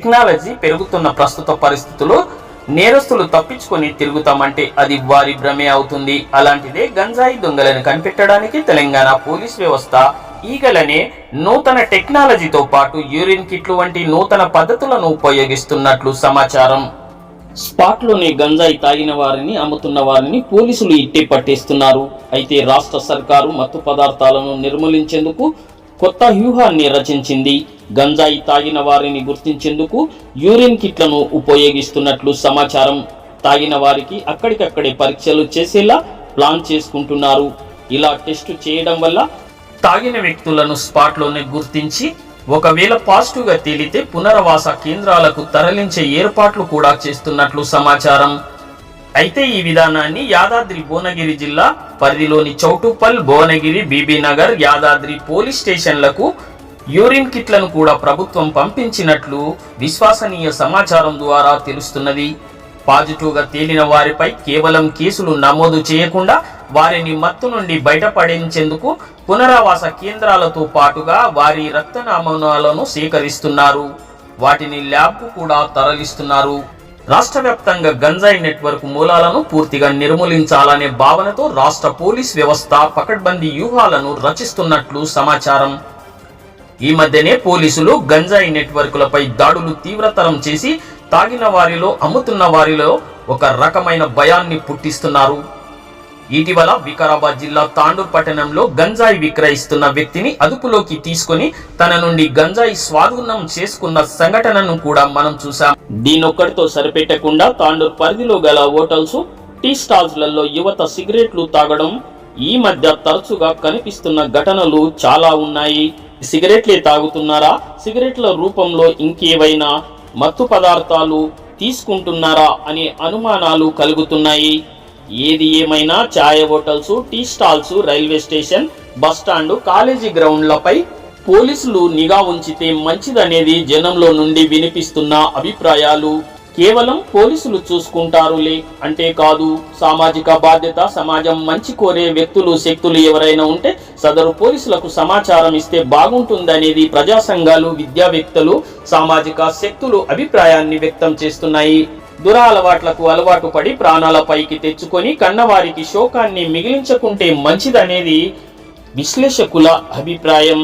Technology పెరుగుతున్న ప్రస్తుత పరిస్థితుల్లో నేరస్తులు తప్పించుకొని తిరుగుతామంటే అది వారి భ్రమే అవుతుంది. అలాంటిదే గంజాయి దొంగలను కనిపెట్టడానికి తెలంగాణ పోలీస్ వ్యవస్థ ఈగలనే నూతన టెక్నాలజీతో పాటు యూరిన్ కిట్లు వంటి నూతన పద్ధతులను ఉపయోగిస్తున్నట్లు సమాచారం. స్పాట్లోనే గంజాయి తాగిన వారిని అమ్ముతున్న వారిని పోలీసులు ఇట్టే పట్టేస్తున్నారు. అయితే రాష్ట్ర సర్కారు మత్తు పదార్థాలను నిర్మూలించేందుకు కొత్త వ్యూహాన్ని రచించింది. గంజాయి తాగిన వారిని గుర్తించేందుకు యూరిన్ కిట్లను ఉపయోగిస్తున్నట్లు సమాచారం. తాగిన వారికి అక్కడికక్కడే పరీక్షలు చేసేలా ప్లాన్ చేసుకుంటున్నారు. ఇలా టెస్టు చేయడం వల్ల తాగిన వ్యక్తులను స్పాట్లోనే గుర్తించి ఒకవేళ పాజిటివ్గా తేలితే పునరావాస కేంద్రాలకు తరలించే ఏర్పాట్లు కూడా చేస్తున్నట్లు సమాచారం. అయితే ఈ విధానాన్ని యాదాద్రి భువనగిరి జిల్లా పరిధిలోని చౌటుపల్ భువనగిరి బీబీనగర్ యాదాద్రి పోలీస్ స్టేషన్లకు యూరిన్ కిట్లను కూడా ప్రభుత్వం పంపించినట్లు విశ్వసనీయ సమాచారం ద్వారా తెలుస్తున్నది. పాజిటివ్గా తేలిన వారిపై కేవలం కేసులు నమోదు చేయకుండా వారిని మత్తు నుండి బయటపడించేందుకు పునరావాస కేంద్రాలతో పాటుగా వారి రక్త నమూనాలను సేకరిస్తున్నారు. వాటిని ల్యాబ్కు కూడా తరలిస్తున్నారు. రాష్ట్ర వ్యాప్తంగా గంజాయి నెట్వర్క్ మూలాలను పూర్తిగా నిర్మూలించాలనే భావనతో రాష్ట్ర పోలీస్ వ్యవస్థ పకడ్బందీ వ్యూహాలను రచిస్తున్నట్లు సమాచారం. ఈ మధ్యనే పోలీసులు గంజాయి నెట్వర్కులపై దాడులు తీవ్రతరం చేసి తాగిన వారిలో అమ్ముతున్న వారిలో ఒక రకమైన భయాన్ని పుట్టిస్తున్నారు. ఇటీవల వికారాబాద్ జిల్లా తాండూర్ పట్టణంలో గంజాయి విక్రయిస్తున్న వ్యక్తిని అదుపులోకి తీసుకొని తన నుండి గంజాయి స్వాధీనం చేసుకున్న సంఘటనను కూడా మనం చూసాం దీనొక్కడితో సరిపెట్టకుండా తాండూర్ పరిధిలో గల హోటల్స్ టీ స్టాల్స్లలో యువత సిగరెట్లు తాగడం ఈ మధ్య తరచుగా కనిపిస్తున్న ఘటనలు చాలా ఉన్నాయి. సిగరెట్లే తాగుతున్నారా? సిగరెట్ల రూపంలో ఇంకేవైనా మత్తు పదార్థాలు తీసుకుంటున్నారా అనే అనుమానాలు కలుగుతున్నాయి. ఏది ఏమైనా ఛాయ్ hotels tea stalls railway station bus stand college గ్రౌండ్లపై పోలీసులు నిఘా ఉంచితే మంచిదనేది జనంలో నుండి వినిపిస్తున్న అభిప్రాయాలు. కేవలం పోలీసులు చూసుకుంటారులే. అంటే కాదు సామాజిక బాధ్యత సమాజం మంచి కోరే వ్యక్తులు శక్తులు ఎవరైనా ఉంటే సదరు పోలీసులకు సమాచారం ఇస్తే బాగుంటుందనేది ప్రజా సంఘాలు విద్యావేత్తలు సామాజిక శక్తులు అభిప్రాయాన్ని వ్యక్తం చేస్తున్నాయి. దురాలవాట్లకు అలవాటు పడి ప్రాణాల పైకి తెచ్చుకొని కన్నవారికి శోకాన్ని మిగిలించకుంటే మంచిదనేది విశ్లేషకుల అభిప్రాయం.